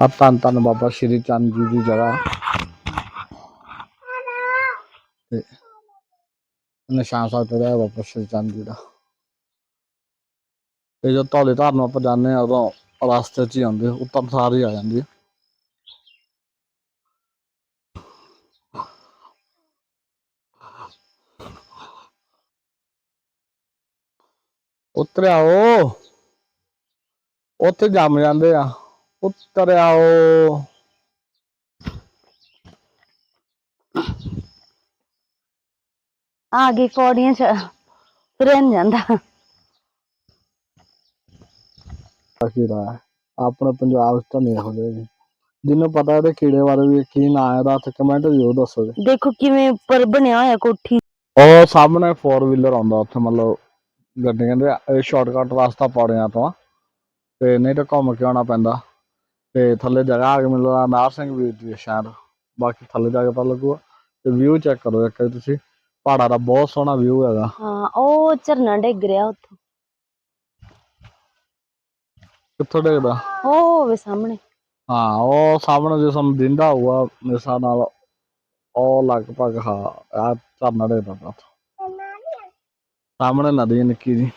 ਆ ਧੰਨ ਧੰਨ ਬਾਬਾ ਸ਼੍ਰੀ ਚੰਦ ਜੀ ਦੀ ਜਗ੍ਹਾ। ਤੇ ਨਿਸ਼ਾਨ ਸਾਹਿਬ ਤੇ ਰਿਹਾ ਬਾਬਾ ਸ਼੍ਰੀ ਚੰਦ ਜੀ ਦਾ। ਤੇ ਜਦੋਂ ਧੌਲੇ ਧਾਰ ਆਪਾਂ ਜਾਂਦੇ ਆ ਉਦੋਂ ਰਸਤੇ 'ਚ ਹੀ ਆਉਂਦੇ, ਉੱਤਰ ਸਾਰ ਹੀ ਆ ਜਾਂਦੀ ਹੈ। ਉਤਰ ਆਓ ਉੱਥੇ ਜੰਮ ਜਾਂਦੇ ਆ। ਉੱਤਰ ਆਓ ਆ ਗਈ ਪੌੜੀਆਂ ਚ ਤੁਰਨ ਜਾਂਦਾ ਅਸੀਂ ਦਾ ਆਪਣੇ ਪੰਜਾਬ 'ਚ ਤਾਂ ਨਹੀਂ ਜਿਹੇ ਜੀ ਜਿਹਨੂੰ ਪਤਾ ਇਹਦੇ ਕੀੜੇ ਬਾਰੇ ਵੀ ਕੀ ਨਾਂ ਹੈ ਇਹਦਾ ਤੇ ਕਮੈਂਟ ਜ਼ਰੂਰ ਦੱਸੋ ਜੀ ਦੇਖੋ ਕਿਵੇਂ ਉੱਪਰ ਬਣਿਆ ਹੋਇਆ ਕੋਠੀ ਉਹ ਸਾਹਮਣੇ 4 ਵੀਲਰ ਆਉਂਦਾ ਉੱਥੇ ਮਤਲਬ ਗੱਡੀ ਕਹਿੰਦੇ ਆ, ਇਹ ਸ਼ਾਰਟਕਟ ਰਸਤਾ ਪੌੜਿਆਂ ਤੋਂ ਆ ਤੇ ਨਹੀਂ ਤਾਂ ਘੁੰਮ ਕੇ ਆਉਣਾ ਪੈਂਦਾ ਤੇ ਥੱਲੇ ਜਗ੍ਹਾ ਆ ਕੇ ਮਿਲਦਾ ਨਾਰ ਸਿੰਘ ਵੀਰ ਦੀ ਸ਼ਾਇਦ। ਬਾਕੀ ਥੱਲੇ ਜਾ ਕੇ ਪਤਾ ਲੱਗੂਗਾ। ਤੇ ਵਿਊ ਚੈੱਕ ਕਰੋ ਇੱਕ ਵਾਰੀ ਤੁਸੀਂ। ਪਹਾੜਾਂ ਦਾ ਬਹੁਤ ਸੋਹਣਾ ਵਿਊ ਹੈਗਾ। ਹਾਂ ਉਹ ਝਰਨਾ ਡਿੱਗ ਰਿਹਾ ਉੱਥੋਂ। ਕਿੱਥੋਂ ਡੇਗਦਾ? ਉਹ ਹੋਵੇ ਸਾਹਮਣੇ। ਹਾਂ ਉਹ ਸਾਹਮਣੇ ਜੇ ਸਾਨੂੰ ਦਿੰਦਾ ਹੋਊਗਾ ਮੇਰੇ ਨਾਲ ਉਹ ਲਗਭਗ ਹਾਂ ਆ ਝਰਨਾ ਡੇਗਦਾ ਉੱਥੋਂ। ਸਾਹਮਣੇ ਨਦੀ ਨਿੱਕੀ ਜੀ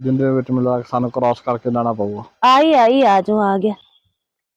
ਜਿੰਦੇ ਵਿੱਚ ਮਿਲਦਾ ਸਾਨੂੰ ਕ੍ਰਾਸ ਕਰਕੇ ਜਾਣਾ ਪਊਗਾ। ਆਈ ਆਈ ਆ ਜੋ ਆ ਗਿਆ।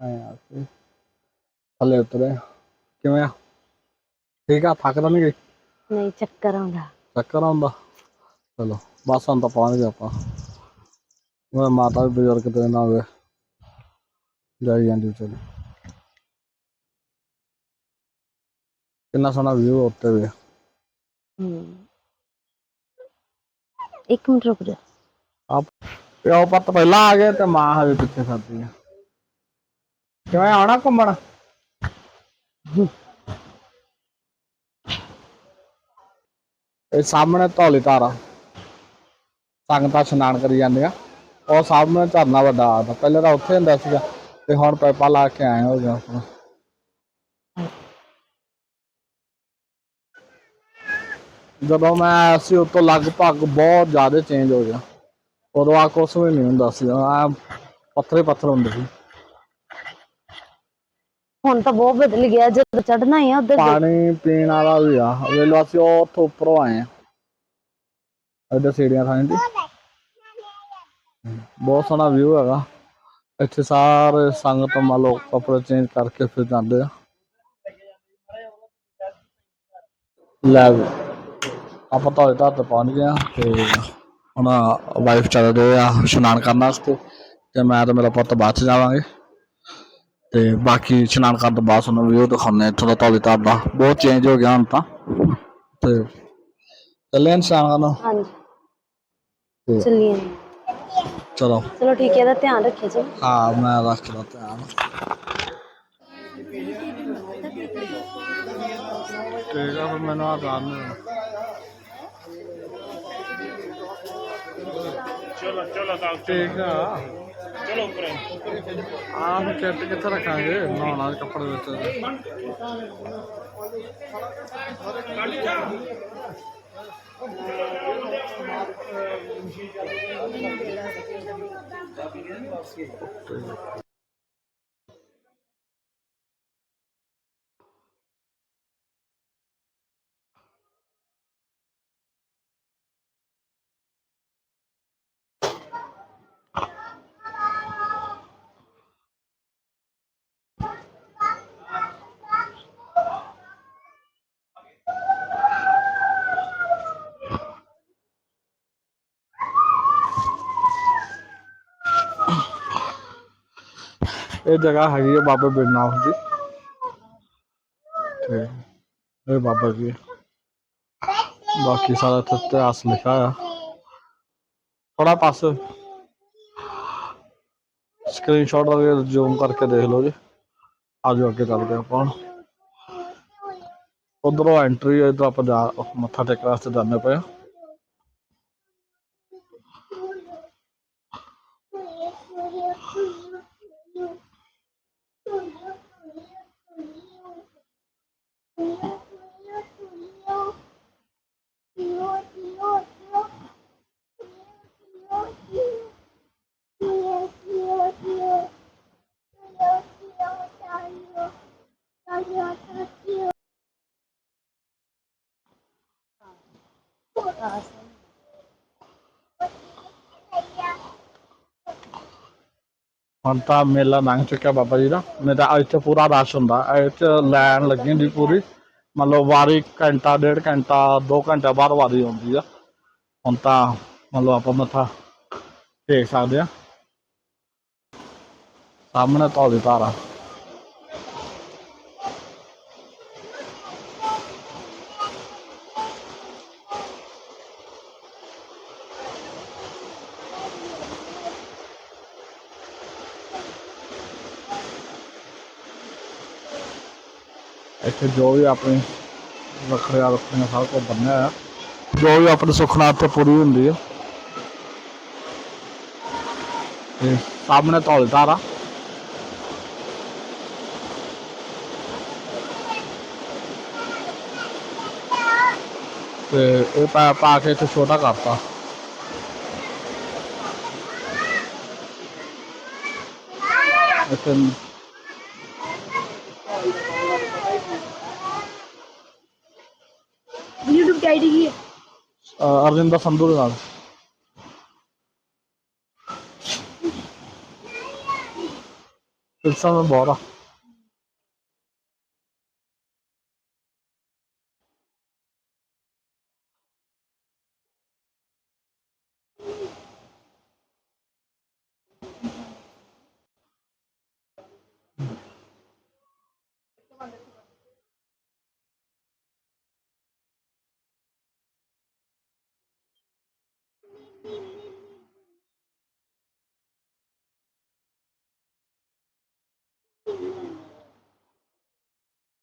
ਆਏ ਹਾਂ ਹੋ ਉੱਥੋਂ ਆਏ ਆ ਕੇ। ਥੱਲੇ ਉਤਰੇ। ਕਿਵੇਂ ਆ? ਠੀਕ ਆ? ਥੱਕ ਤਾਂ ਨਹੀਂ ਗਈ ਨਹੀਂ ਚੱਕਰ ਆਉਂਦਾ। ਚੱਕਰ ਆਉਂਦਾ? ਚਲੋ ਬਸ ਹੁਣ ਤਾਂ ਪਹੁੰਚ ਗਏ ਆਪਾਂ। ਉਹ ਮਾਤਾ ਵੀ ਬਜ਼ੁਰਗ ਤੇ ਨਾ ਹੋਵੇ ਜਾਈ ਜਾਂਦੀ ਚਲੋ। ਕਿੰਨਾ ਸੋਹਣਾ ਵਿਊ ਉੱਤੇ ਵੀ। ਹੂੰ। ਇੱਕ ਮਿੰਟ ਰੁਕ ਜਾ। ਆਪ ਪਿਓ ਪੁੱਤ ਪਹਿਲਾਂ ਆ ਗਏ ਤੇ ਮਾਂ ਹਜੇ ਪਿੱਛੇ ਫਿਰਦੀ ਆ। ਕਿਵੇਂ ਆਉਣਾ ਘੁੰਮਣ? ਇਹ ਸਾਹਮਣੇ ਧੌਲੀ ਧਾਰਾ। ਸੰਗਤਾਂ ਇਸ਼ਨਾਨ ਕਰੀ ਜਾਂਦੀਆਂ। ਉਹ ਸਾਹਮਣੇ ਝਰਨਾ ਵੱਡਾ ਆਦਾ ਪਹਿਲੇ ਤਾਂ ਉੱਥੇ ਹੁੰਦਾ ਸੀਗਾ, ਤੇ ਹੁਣ ਪੈਪਾ ਲਾ ਕੇ ਆਏ ਹੋ ਗਿਆ ਆਪਣਾ ਜਦੋਂ ਮੈਂ ਆਇਆ ਸੀ, ਉਤੋਂ ਲਗਭਗ ਬਹੁਤ ਜ਼ਿਆਦਾ ਚੇਂਜ ਹੋ ਗਿਆ। ਉਦੋਂ ਆ ਕੁਛ ਵੀ ਨਹੀਂ ਹੁੰਦਾ ਸੀ ਆ ਪੱਥਰੇ ਪੱਥਰ ਹੁੰਦੇ ਸੀ। ਹੁਣ ਤਾਂ ਬਹੁਤ ਬਦਲ ਗਿਆ, ਜਦੋਂ ਚੜਨਾ ਹੀ ਆ ਉਧਰ ਪਾਣੀ ਪੀਣ ਵਾਲਾ ਵੀ ਆ। ਵੇਖ ਅਸੀਂ ਉੱਥੋਂ ਉੱਪਰੋਂ ਆਏ ਆ। ਇੱਧਰ ਸੀੜੀਆਂ ਥਾਂ ਦੀ। ਬਹੁਤ ਸੋਹਣਾ ਵਿਊ ਹੈਗਾ। ਇੱਥੇ ਸਾਰੇ ਸੰਗਤ ਮੰਨ ਲਓ ਕੱਪੜੇ ਚੇਂਜ ਕਰਕੇ ਫਿਰ ਜਾਂਦੇ ਆ। ਲੈ ਆਪਾਂ ਤਾਂ ਇੱਥੇ ਤੱਕ ਪਹੁੰਚ ਗਏ ਆ ਤੇ ਹੁਣ ਵਾਈਫ ਚੱਲ ਰਹੇ ਆ, ਇਸ਼ਨਾਨ ਕਰਨ ਵਾਸਤੇ ਤੇ ਮੈਂ ਤੇ ਮੇਰਾ ਪੁੱਤ ਬਾਅਦ ਚ ਜਾਵਾਂਗੇ। ਤੇ ਬਾਕੀ ਇਸ਼ਨਾਨ ਕਰਨ ਤੋਂ ਬਾਅਦ ਤੁਹਾਨੂੰ ਵੀਡੀਓ ਦਿਖਾਉਂਦੇ ਇੱਥੋਂ ਦਾ ਧੌਲੀ ਧਾਰ ਦਾ। ਬਹੁਤ ਚੇਂਜ ਹੋ ਗਿਆ ਹੁਣ ਤਾਂ। ਤੇ ਚੱਲੇ ਇਨਸ਼ਾਨ ਕਰਨ ਹਾਂਜੀ। ਤੇ ਚੱਲੀਏ। ਚਲੋ। ਚਲੋ ਠੀਕ ਹੈ ਇਹਦਾ ਧਿਆਨ ਰੱਖਿਓ ਜੀ। ਹਾਂ ਮੈਂ ਰੱਖ ਲਾ ਧਿਆਨ। ਆ ਫਿਰ ਮੈਨੂੰ ਆ ਕਰਨ ਚਲੋ ਚਲੋ ਤਾਂ ਠੀਕ ਆ। ਚਲੋ ਉੱਪਰ ਆਹ ਫਿਰ ਕਿੱਥੇ ਕਿੱਥੇ ਰੱਖਾਂਗੇ? ਨਹਾਉਣਾ ਕੱਪੜੇ ਵਿੱਚ ਇਹ ਜਗ੍ਹਾ ਹੈਗੀ ਹੈ ਬਾਬੇ ਬਿਰਨਾਥ ਦੀ ਤੇ ਇਹ ਬਾਬਾ ਜੀ ਹੈ। ਬਾਕੀ ਸਾਰਾ ਇੱਥੇ ਇਤਿਹਾਸ ਲਿਖਿਆ ਆ ਥੋੜਾ ਪਾਸੇ ਸਕਰੀਨਸ਼ਾਟ ਦਾ ਜ਼ੂਮ ਕਰਕੇ ਦੇਖ ਲਓ ਜੀ ਆਜੋ ਅੱਗੇ ਚੱਲਦੇ ਆਪਾਂ ਹੁਣ ਉਧਰੋਂ ਐਂਟਰੀ ਹੈ ਇਧਰ ਆਪਾਂ ਜਾ, ਮੱਥਾ ਟੇਕਣ ਵਾਸਤੇ ਜਾਂਦੇ ਪਏ ਹਾਂ। Thank you. ਹੁਣ ਤਾਂ ਮੇਲਾ ਲੰਘ ਚੁੱਕਿਆ ਬਾਬਾ ਜੀ ਦਾ। ਨਹੀਂ ਤਾਂ ਇੱਥੇ ਪੂਰਾ ਰਸ਼ ਹੁੰਦਾ। ਇੱਥੇ 'ਚ ਲਾਈਨ ਲੱਗੀ ਹੁੰਦੀ ਪੂਰੀ। ਮਤਲਬ ਵਾਰੀ ਘੰਟਾ, ਡੇਢ ਘੰਟਾ 2 ਘੰਟੇ ਬਾਅਦ ਵਾਰੀ ਆਉਂਦੀ ਆ। ਹੁਣ ਤਾਂ ਮਤਲਬ ਆਪਾਂ ਮੱਥਾ ਟੇਕ ਸਕਦੇ ਆ। ਸਾਹਮਣੇ ਧੌਲੀ ਧਾਰਾ ਇੱਥੇ ਜੋ ਵੀ ਆਪਣੀ ਰੱਖੜੀਆਂ ਰੱਖੜੀਆਂ ਸਭ ਕੁਝ ਬੰਨਿਆ ਆ, ਜੋ ਵੀ ਆਪਣੀ ਸੁਖਨਾ ਇੱਥੇ ਪੂਰੀ ਹੁੰਦੀ ਹੈ ਤੇ ਸਾਹਮਣੇ ਧੌਲੀ ਧਾਰਾ ਤੇ ਇਹ ਪਾ ਪਾ ਕੇ ਇੱਥੇ ਛੋਟਾ ਕਰਤਾ। ਇੱਥੇ ਦੀ ਆਈਡੀ ਕੀ ਹੈ? ਅ, ਅਰਜਨ ਦਾ ਸੰਧੂ ਦੇ ਨਾਲ। ਪਿਲਸਨ ਬਹੁਤ ਆ। Beep.